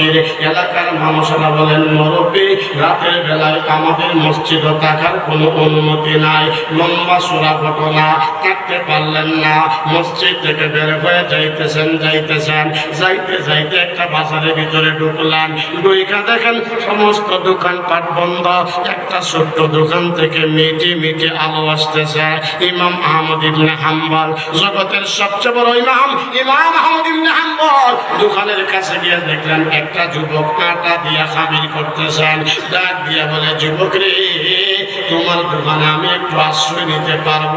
ফকির এলাকার মানুষরা বলেন, মুরব্বী, রাতের বেলায় আমাদের মসজিদে থাকার কোনো অনুমতি নাই। লম্বা সুরা ঘটনা থাকতে পারলেন না। মসজিদ থেকে বের হয়ে যাইতেছেন যাইতেছেন। যাইতে যাইতে একটা বাজারের ভিতরে ঢুকলেন ঢুইকা দেখেন, সমস্ত দোকানপাট বন্ধ। একটা ছোট্ট দোকান থেকে মিটি মিটি আলো আসতেছে। ইমাম আহমদ ইবনে হাম্বল, জগতের সবচেয়ে বড় ইমাম ইমাম আহমদ ইবনে হাম্বল। দোকানের কাছে গিয়ে দেখলেন একটা যুবক আটা দিয়া খাবির করতেছেন ডাক দিয়া বলে, যুবক রে, তোমার দোকানে আমি একটু আশ্রয় নিতে পারব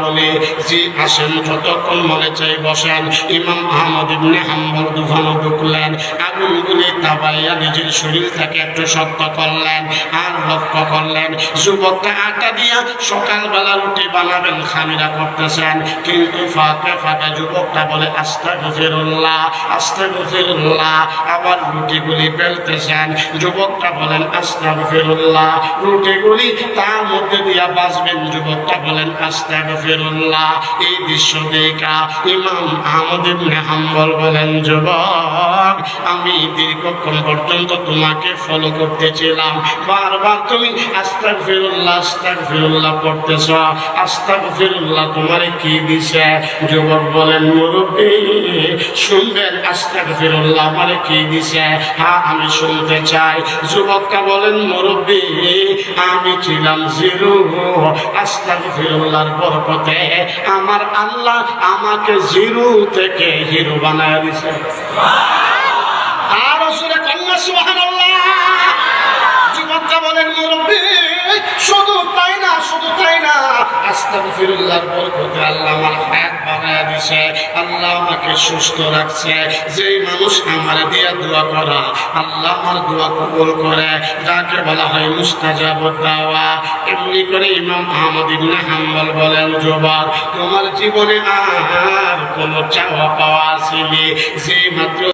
জি, আসেন, যতক্ষণ মনে চাই বসেন। ইমাম আহমদ ইবনে হাম্বল দোকানে ঢুকলেন আগুনগুলি তাবাইয়া নিজের শরীর থেকে একটু শক্ত করলেন আর লক্ষ্য করলেন, যুবকটা আটা দিয়া সকালবেলা রুটি বানাবেন, খামিরা করতেছেন। কিন্তু ফাঁকে ফাঁকে যুবকটা বলে আস্তা গফিরুল্লাহ আস্তা গফিরুল্লাহ আবার রুটিগুলি বেলতেছেন যুবকটা বলেন আস্তা গফিরুল্লাহ রুটিগুলি তার মধ্যে দিয়া বাঁচবেন যুবকটা বলেন আস্তা গফিরুল্লাহ এই দৃশ্য দেখা ইমাম আহমদ ইবনে হাম্বল বলেন, যুবক, আমি দীর্ঘক্ষণ পর্যন্ত তোমাকে ফলো করতেছিলাম। বারবার তুমি আস্তাক ফিরুল্লাহ আস্তাক ফিরুল্লাহ পড়তেছ। আস্তাক ফিরুল্লাহ তোমারে কি দিছে? যুবক বলেন, মুরব্বী, শুনবেন আস্তাক ফিরুল্লাহ আমারে কি দিছে? হ্যাঁ আমি শুনতে চাই। যুবকটা বলেন, মুরব্বী, আমি ছিলাম জিরু। আস্তাক ফিরুল্লার বরকতে আমার আল্লাহ আমাকে জিরু থেকে হিরু বানায় দিছে আর সুরে কন্যা সুহান যুবকটা বলেন, মুরব্বী আল্লাহ সুস্থ রাখছে। মানুষ আমার দিয়া করা, আল্লাহ আমার করে। বলা হয় এমনি করে ইমাম বলেন যুবক তোমার জীবনে আর কোনো চাওয়া পাওয়া আসেনি। যেই মাত্র